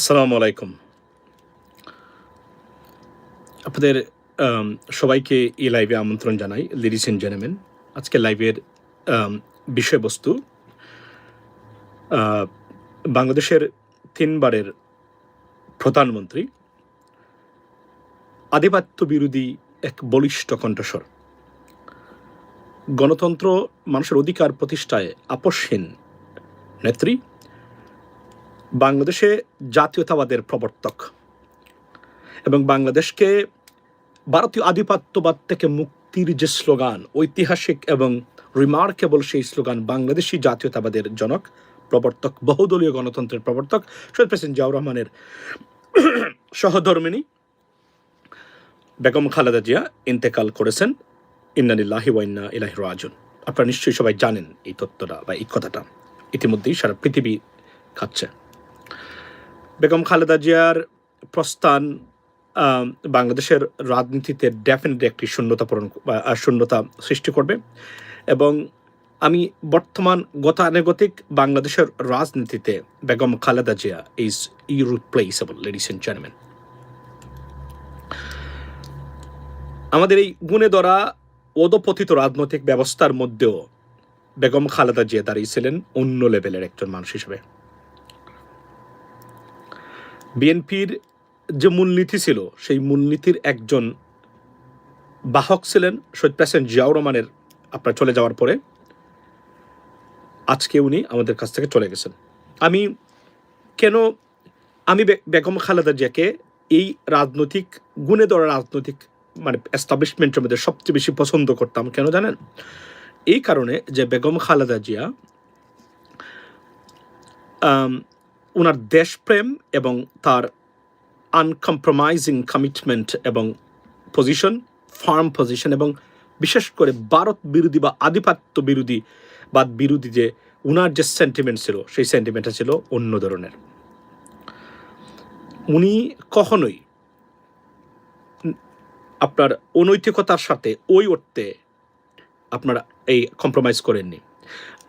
আসসালামু আলাইকুম। আপনাদের সবাইকে এই লাইভে আমন্ত্রণ জানাই লেডিস এন্ড জেনেমেন আজকে লাইভের বিষয়বস্তু বাংলাদেশের তিনবারের প্রধানমন্ত্রী আধিপত্য বিরোধী এক বলিষ্ঠ কণ্ঠস্বর। গণতন্ত্র মানুষের অধিকার প্রতিষ্ঠায় আপসহীন নেত্রী বাংলাদেশে জাতীয়তাবাদের প্রবর্তক এবং বাংলাদেশকে ভারতীয় আধিপত্যবাদ থেকে মুক্তির যে স্লোগান, ঐতিহাসিক এবং রিমার্কেবল সেই স্লোগান বাংলাদেশি জাতীয়তাবাদের জনক, প্রবর্তক, বহুদলীয় গণতন্ত্রের প্রবর্তক শহীদ প্রেসিডেন্ট জিয়াউর রহমানের সহধর্মিনী বেগম খালেদা জিয়া ইন্তেকাল করেছেন। ইন্নানিল্লাহি ওয়াইন্না ইলাহি রাজন আপনারা নিশ্চয়ই সবাই জানেন এই তথ্যটা বা এই কথাটা। ইতিমধ্যেই সারা পৃথিবী খাচ্ছে। বেগম খালেদা জিয়ার প্রস্থান বাংলাদেশের রাজনীতিতে ডেফিনেটলি একটি শূন্যতা পূরণ শূন্যতা সৃষ্টি করবে। এবং আমি বর্তমান গতানুগতিক বাংলাদেশের রাজনীতিতে Begum Khaleda Zia is irreplaceable ladies and gentleman আমাদের এই গুণে ধরা অধপতিত রাজনৈতিক ব্যবস্থার মধ্যেও বেগম খালেদা জিয়া দাঁড়িয়েছিলেন অন্য লেভেলের একজন মানুষ হিসেবে। বিএনপির যে মূলনীতি ছিল, সেই মূলনীতির একজন বাহক ছিলেন শহীদ প্রেসিডেন্ট জিয়াউর রহমানের, আপনার চলে যাওয়ার পরে। আজকে উনি আমাদের কাছ থেকে চলে গেছেন। আমি কেন, আমি বেগম খালেদা জিয়াকে এই রাজনৈতিক গুণে ধরা রাজনৈতিক মানে এস্টাবলিশমেন্টের মধ্যে সবচেয়ে বেশি পছন্দ করতাম কেন জানেন? এই কারণে যে বেগম খালেদা জিয়া ওনার দেশপ্রেম এবং তার আনকম্প্রোমাইজিং কমিটমেন্ট এবং পজিশন ফার্ম পজিশন এবং বিশেষ করে ভারত বিরোধী বা আধিপত্য বিরোধী বা বিরোধী যে উনার যে সেন্টিমেন্ট ছিল, সেই সেন্টিমেন্টটা ছিল অন্য ধরনের। উনি কখনোই আপনার অনৈতিকতার সাথে ওই অর্থে আপনারা এই কম্প্রোমাইজ করেননি।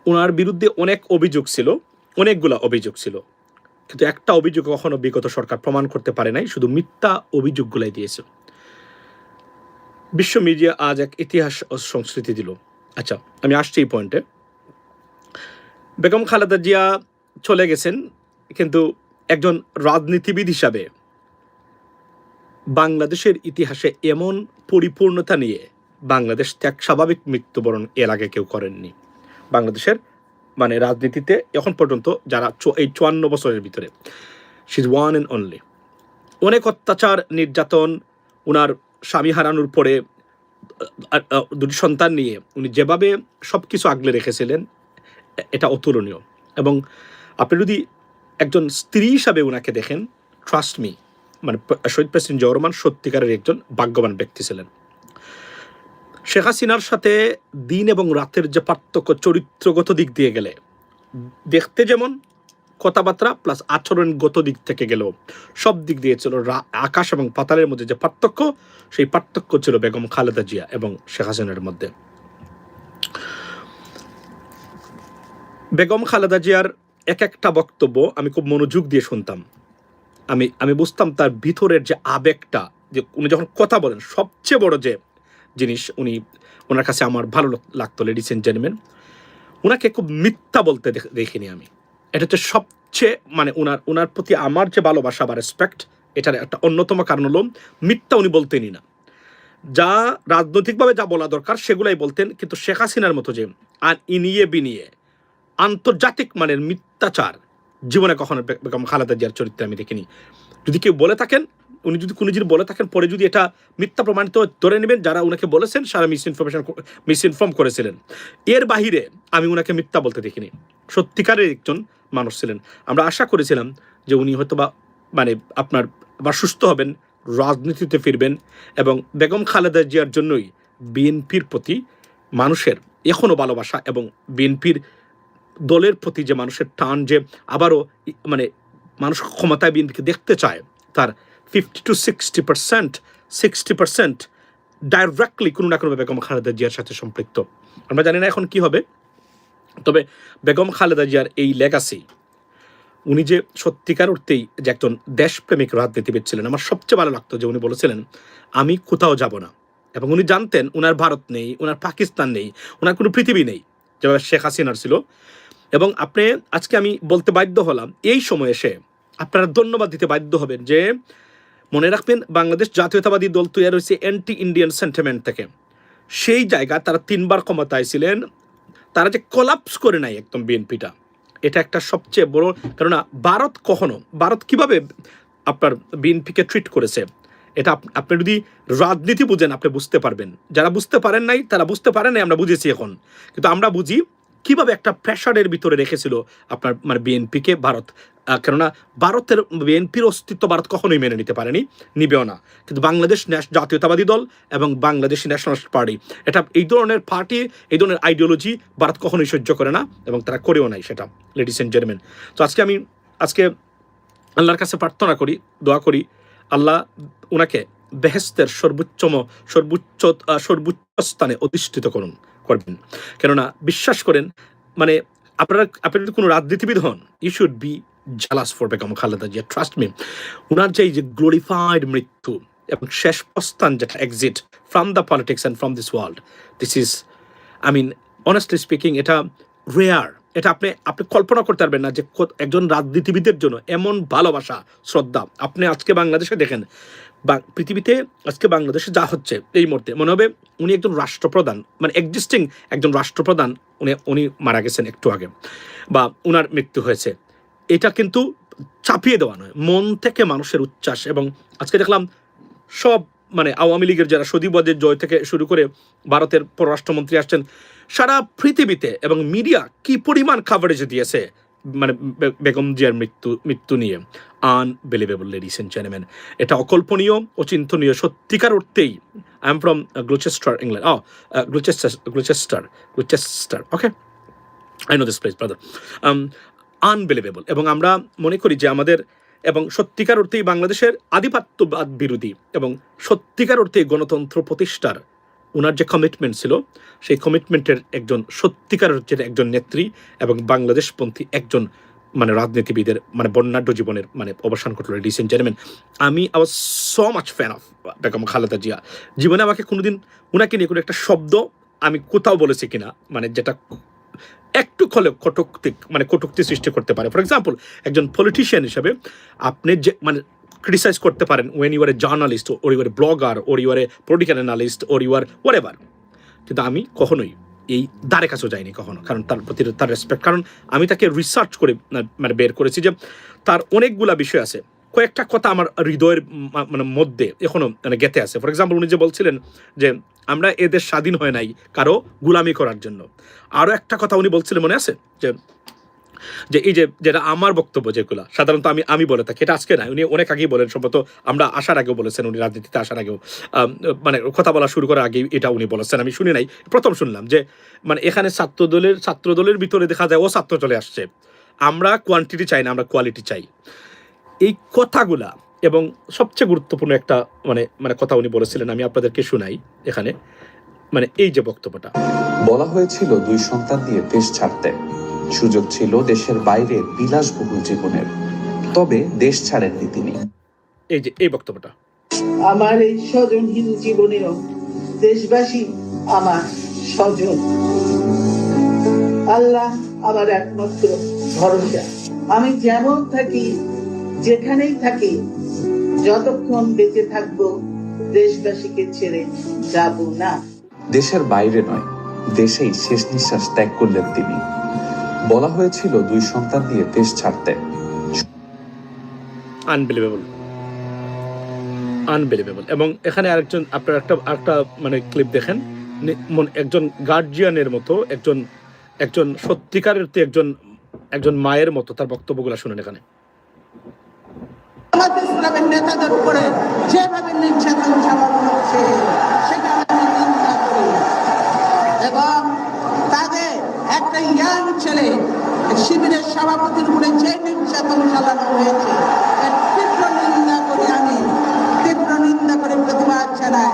ওনার বিরুদ্ধে অনেক অভিযোগ ছিল, অনেকগুলা অভিযোগ ছিল। কিন্তু একটা অভিযোগ কখনো বিগত সরকার প্রমাণ করতে পারে নাই, শুধু মিথ্যা অভিযোগগুলাই দিয়েছে। বিশ্ব মিডিয়া আজ এক ইতিহাস ও সংস্কৃতি দিল। আচ্ছা আমি আসছি এই পয়েন্টে। বেগম খালেদা জিয়া চলে গেছেন, কিন্তু একজন রাজনীতিবিদ হিসাবে বাংলাদেশের ইতিহাসে এমন পরিপূর্ণতা নিয়ে বাংলাদেশ ত্যাগ স্বাভাবিক মৃত্যুবরণ এর আগে কেউ করেননি। বাংলাদেশের মানে রাজনীতিতে এখন পর্যন্ত যারা এই চুয়ান্ন বছরের ভিতরে সিজ ওয়ান অ্যান্ড অনলি অনেক অত্যাচার, নির্যাতন ওনার স্বামী হারানোর পরে দুটি সন্তান নিয়ে উনি যেভাবে সব কিছু আগলে রেখেছিলেন, এটা অতুলনীয়। এবং আপনি যদি একজন স্ত্রী হিসাবে ওনাকে দেখেন ট্রাস্ট মি মানে শহীদ প্রেসিডেন্ট জিয়াউর সত্যিকারের একজন ভাগ্যবান ব্যক্তি ছিলেন। শেখ হাসিনার সাথে দিন এবং রাতের যে পার্থক্য চরিত্রগত দিক দিয়ে গেলে, দেখতে যেমন কথাবার্তা প্লাস আচরণগত দিক থেকে গেলেও সব দিক দিয়ে ছিল আকাশ এবং পাতালের মধ্যে যে পার্থক্য, সেই পার্থক্য ছিল বেগম খালেদা জিয়া এবং শেখ হাসিনার মধ্যে। বেগম খালেদা জিয়ার এক একটা বক্তব্য আমি খুব মনোযোগ দিয়ে শুনতাম। আমি আমি বুঝতাম তার ভিতরের যে আবেগটা, যে উনি যখন কথা বলেন, সবচেয়ে বড় যে জিনিস উনি ওনার কাছে আমার ভালো লাগতো লেডিস এন্ড জেন্টলম্যান ওনাকে খুব মিথ্যা বলতে দেখ- দেখিনি আমি। এটা হচ্ছে সবচেয়ে মানে ওনার ওনার প্রতি আমার যে ভালোবাসা বা রেসপেক্ট এটার একটা অন্যতম কারণ হলো মিথ্যা উনি বলতেনই না। যা রাজনৈতিকভাবে যা বলা দরকার, সেগুলাই বলতেন, কিন্তু শেখ হাসিনার মতো যে আর ইনিয়ে বিনিয়ে আন্তর্জাতিক মানের মিথ্যাচার জীবনে কখনো খালেদা জিয়ার চরিত্রে আমি দেখিনি। যদি কেউ বলে থাকেন উনি যদি কোনো যদি বলে থাকেন, পরে যদি এটা মিথ্যা প্রমাণিত ধরে নেবেন যারা উনাকে বলেছেন, সারা মিস ইনফরমেশন মিস ইনফর্ম করেছিলেন। এর বাহিরে আমি ওনাকে মিথ্যা বলতে দেখিনি। সত্যিকারের একজন মানুষ ছিলেন। আমরা আশা করেছিলাম যে উনি হয়তো বা মানে আপনার আবার সুস্থ হবেন, রাজনীতিতে ফিরবেন এবং বেগম খালেদা জিয়ার জন্যই বিএনপির প্রতি মানুষের এখনও ভালোবাসা এবং বিএনপির দলের প্রতি যে মানুষের টান যে আবারও মানে মানুষ ক্ষমতায় বিএনপিকে দেখতে চায়, তার fifty to sixty percent sixty percent directly কোনো না কোনো বেগম খালেদা জিয়ার সাথে সম্পৃক্ত। আমরা জানি না এখন কি হবে। তবে বেগম খালেদা জিয়ার এই লেগাসি উনি যে সত্যিকার অর্থেই যে একজন দেশপ্রেমিক রাজনীতিবিদ ছিলেন, আমার সবচেয়ে ভালো লাগতো যে উনি বলেছিলেন, আমি কোথাও যাব না। এবং উনি জানতেন উনার ভারত নেই, উনার পাকিস্তান নেই ওনার কোনো পৃথিবী নেই, যেভাবে শেখ হাসিনার ছিল। এবং আপনি, আজকে আমি বলতে বাধ্য হলাম, এই সময় এসে আপনারা ধন্যবাদ দিতে বাধ্য হবেন যে মনে রাখবেন, বাংলাদেশ জাতীয়তাবাদী দল তৈরি হয়েছে অ্যান্টি ইন্ডিয়ান সেন্টিমেন্ট থেকে। সেই জায়গা তারা তিনবার ক্ষমতায় ছিলেন। তারা যে কলাপস করে নাই একদম বিএনপিটা, এটা একটা সবচেয়ে বড়, কেননা ভারত কখনো, ভারত কীভাবে আপনার বিএনপিকে ট্রিট করেছে, এটা আপ- আপনি যদি রাজনীতি বুঝেন, আপনি বুঝতে পারবেন। যারা বুঝতে পারেন নাই, তারা বুঝতে পারেন নাই, আমরা বুঝেছি এখন। কিন্তু আমরা বুঝি কীভাবে একটা প্রেশারের ভিতরে রেখেছিল আপনার মানে বিএনপিকে ভারত? কেননা ভারতের বিএনপির অস্তিত্ব ভারত কখনোই মেনে নিতে পারেনি, নিবেও না। কিন্তু বাংলাদেশ জাতীয়তাবাদী দল এবং বাংলাদেশ ন্যাশনালিস্ট পার্টি, এটা এই ধরনের পার্টি, এই ধরনের আইডিওলজি ভারত কখনোই সহ্য করে না এবং তারা করেও নাই সেটা লেডিস এন্ড জেন্টলম্যান তো আজকে আমি, আজকে আল্লাহর কাছে প্রার্থনা করি, দোয়া করি, আল্লাহ ওনাকে বেহেস্তের সর্বোচ্চম, সর্বোচ্চ সর্বোচ্চ স্থানে অধিষ্ঠিত করুন। করবেন। কেননা বিশ্বাস করেন মানে আপনারা, আপনি যদি কোনো রাজনীতিবিদ হন you should be jealous for Begum Khaleda Zia trust me ওনার যে যে গ্লোরিফাইড মৃত্যু এবং শেষ প্রস্থান যেটা exit from the politics and from this world this is I mean honestly speaking এটা রেয়ার এটা আপনি আপনি কল্পনা করতে পারবেন না যে একজন রাজনীতিবিদের জন্য এমন ভালোবাসা, শ্রদ্ধা। আপনি আজকে বাংলাদেশে দেখেন পৃথিবীতে আজকে বাংলাদেশে যা হচ্ছে এই মুহূর্তে, মনে হবে উনি একজন রাষ্ট্রপ্রধান মানে এক্সিস্টিং একজন রাষ্ট্রপ্রধান, উনি উনি মারা গেছেন একটু আগে বা উনার মৃত্যু হয়েছে। এটা কিন্তু চাপিয়ে দেওয়া নয়, মন থেকে মানুষের উচ্ছ্বাস এবং আজকে দেখলাম সব মানে আওয়ামী লীগের যারা সদীপদের জয় থেকে শুরু করে ভারতের পররাষ্ট্রমন্ত্রী আসছেন, সারা পৃথিবীতে এবং মিডিয়া কি পরিমাণ কাভারেজ দিয়েছে মানে বেগম জিয়ার মৃত্যু মৃত্যু নিয়ে আনবিলিভেবল লেডিস এন্ড জেন্টলম্যান এটা অকল্পনীয় অচিন্তনীয় সত্যিকার অর্থেই I am from Gloucester England oh Gloucester Gloucester Gloucester okay I know this place brother unbelievable এবং আমরা মনে করি যে আমাদের এবং সত্যিকার অর্থেই বাংলাদেশের আধিপত্যবাদ বিরোধী এবং সত্যিকার অর্থে গণতন্ত্র প্রতিষ্ঠার ওনার যে কমিটমেন্ট ছিল, সেই কমিটমেন্টের একজন সত্যিকার অর্থের একজন নেত্রী এবং বাংলাদেশপন্থী একজন মানে রাজনীতিবিদের মানে বর্ণাঢ্য জীবনের মানে অবসান ঘটল এন্ড জেন্টলম্যান আমি আওয়াজ so much fan of Begum Khaleda Zia. জীবনে আমাকে কোনোদিন ওনাকে নিয়ে কোনো একটা শব্দ আমি কোথাও বলেছি কিনা মানে যেটা একটু খলে কটুক্তি মানে কটুক্তি সৃষ্টি করতে পারে। ফর এক্সাম্পল একজন পলিটিশিয়ান হিসাবে আপনি যে মানে ক্রিটিসাইজ করতে পারেন when you're a journalist or you're a blogger or you're a political analyst or you're whatever কিন্তু আমি কখনোই এই দ্বারে কাছেও যাইনি কখনো, কারণ তার প্রতি তার রেসপেক্ট কারণ আমি তাকে রিসার্চ করে মানে বের করেছি যে তার অনেকগুলা বিষয় আছে। কয়েকটা কথা আমার হৃদয়ের মানে মধ্যে এখনও মানে গেতে আছে। ফর এক্সাম্পল উনি যে বলছিলেন যে আমরা এদের স্বাধীন হয় নাই কারও গুলামি করার জন্য। আরও একটা কথা উনি বলছিলেন, মনে আছে? যে যে এই যে, যেটা আমার বক্তব্য যেগুলো, সাধারণত আমি আমি বলে থাকি, এটা আজকে না, উনি অনেক আগেই বলেন, সম্ভবত আমরা আসার আগেও বলেছেন, উনি রাজনীতিতে আসার আগেও মানে কথা বলা শুরু করার আগেই এটা উনি বলেছেন, আমি শুনি নাই। প্রথম শুনলাম যে মানে এখানে ছাত্র দলের ছাত্র দলের ভিতরে দেখা যায় ও ছাত্র চলে আসছে। আমরা কোয়ান্টিটি চাই না, আমরা কোয়ালিটি চাই। এই কথাগুলা এবং সবচেয়ে গুরুত্বপূর্ণ একটা মানে মানে কথা উনি বলেছিলেন, আমি আপনাদেরকে শুনাই এখানে মানে এই যে বক্তব্যটা। বলা হয়েছিল দুই সন্তান দিয়ে দেশ ছাড়তে। সুযোগ ছিল দেশের বাইরে বিলাসবহুল জীবনের। তবে দেশ ছাড়েননি তিনি। এই যে এই বক্তব্যটা। আমার এই স্বজনহীন জীবনেও দেশবাসী আমার স্বজন। আল্লাহ আমার একমাত্র ভরসা। আমি যেমন থাকি যেখানেই থাকি যতক্ষণ বেঁচে থাকব দেশবাসীকে ছেড়ে যাব না। দেশের বাইরে নয় দেশেই শেষ নিঃশ্বাস ত্যাগ করলেন তিনি। বলা হয়েছিল দুই সন্তান দিয়ে দেশ ছাড়তে। আনবিলিভেবল আনবিলিভেবল এবং এখানে আরেকজন আপনার একটা একটা মানে ক্লিপ দেখেন। একজন গার্জিয়ানের মতো একজন একজন সত্যিকারের তো একজন একজন মায়ের মতো তার বক্তব্যগুলো শুনেন এখানে। জামাত ইসলামের নেতাদের উপরে যেভাবে নির্যাতন চালানো হচ্ছে সেটা আমি নিন্দা করি। এবং তাদের একটা ইয়াং ছেলে শিবিরের সভাপতির উপরে যে নির্যাতন চালানো হয়েছে তীব্র নিন্দা করি আমি, তীব্র নিন্দা করে প্রতিবাদ জানাই।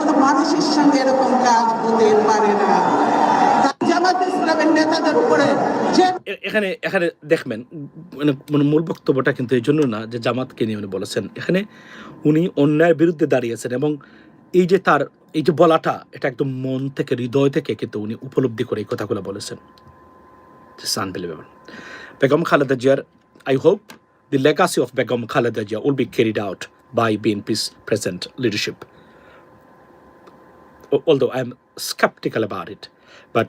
কোনো মানুষের সঙ্গে এরকম কাজ হতে পারে না। এখানে এখানে দেখবেন মানে মূল বক্তব্যটা কিন্তু এই জন্য না যে জামাতকে নিয়ে উনি বলেছেন। এখানে উনি অন্যায়ের বিরুদ্ধে দাঁড়িয়েছেন এবং এই যে তার, এই যে বলাটা, এটা একদম মন থেকে, হৃদয় থেকে কিন্তু উনি উপলব্ধি করে এই কথাগুলো বলেছেন বেগম খালেদা জিয়ার I hope the legacy of Begum Khaleda Jia will be carried out by BNP's present leadership. Al- I am skeptical about it but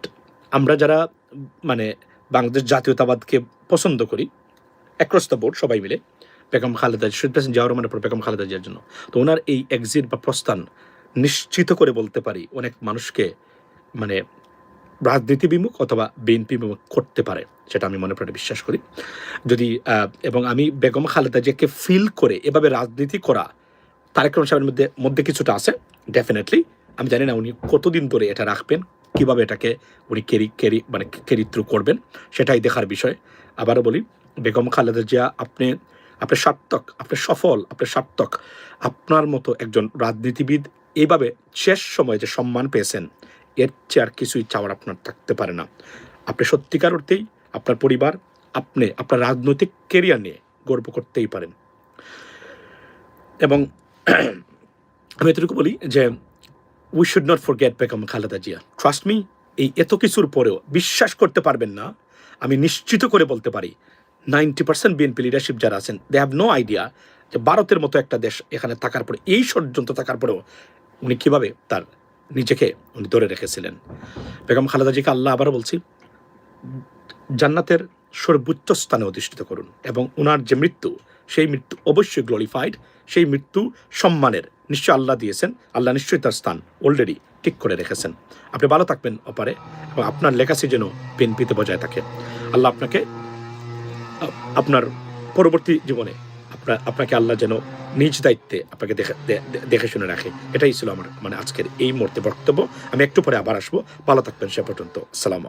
আমরা যারা মানে বাংলাদেশ জাতীয়তাবাদকে পছন্দ করি অ্যাক্রস দ্য বোর্ড সবাই মিলে বেগম খালেদা শহীদ প্রেসিডেন্ট জিয়াউর রহমানের পর বেগম খালেদা জিয়ার জন্য তো ওনার এই এক্সিট বা প্রস্থান নিশ্চিত করে বলতে পারি অনেক মানুষকে মানে রাজনীতি বিমুখ অথবা বিএনপি বিমুখ করতে পারে সেটা আমি মনে প্রাণে বিশ্বাস করি যদি এবং আমি বেগম খালেদা জিয়াকে ফিল করে এভাবে রাজনীতি করা তারেক রহমান সাহেবের মধ্যে মধ্যে কিছুটা আছে ডেফিনেটলি আমি জানি না উনি কতদিন ধরে এটা রাখবেন কীভাবে এটাকে উনি কেরি কেরি মানে কেরি থ্রু করবেন সেটাই দেখার বিষয় আবারও বলি বেগম খালেদা জিয়া আপনি আপনি সার্থক, আপনি সফল, আপনি সার্থক। আপনার মতো একজন রাজনীতিবিদ এইভাবে শেষ সময়ে যে সম্মান পেয়েছেন, এর চেয়ে আর কিছুই চাওয়ার আপনার থাকতে পারে না। আপনি সত্যিকার অর্থেই আপনার পরিবার, আপনি আপনার রাজনৈতিক কেরিয়ার নিয়ে গর্ব করতেই পারেন। এবং আমি এতটুকু বলি যে we should not forget Begum Khaleda Zia trust me এই এত কিছুর পরেও বিশ্বাস করতে পারবেন না, আমি নিশ্চিত করে বলতে পারি নাইনটি পার্সেন্ট বিএনপি লিডারশিপ যারা আছেন দে হ্যাভ নো আইডিয়া যে ভারতের মতো একটা দেশ এখানে থাকার পরে, এই ষড়যন্ত্র থাকার পরেও উনি কীভাবে তার নিজেকে উনি ধরে রেখেছিলেন। বেগম খালেদা জিকে আল্লাহ আবারও বলছি, জান্নাতের সর্বোচ্চ স্থানে অধিষ্ঠিত করুন এবং ওনার যে মৃত্যু, সেই মৃত্যু অবশ্যই গ্লোরিফাইড সেই মৃত্যু সম্মানের নিশ্চয় আল্লাহ দিয়েছেন, আল্লাহ নিশ্চয়ই তার স্থান অলরেডি ঠিক করে রেখেছেন। আপনি ভালো থাকবেন অপারে, এবং আপনার লেগাসি যেন বিএনপিতে বজায় থাকে। আল্লাহ আপনাকে আপনার পরবর্তী জীবনে আপনার, আপনাকে আল্লাহ যেন নিজ দায়িত্বে আপনাকে দেখে দেখে শুনে রাখে। এটাই ছিল আমার মানে আজকের এই মুহূর্তে বক্তব্য। আমি একটু পরে আবার আসব। ভালো থাকবেন সে পর্যন্ত। সালাম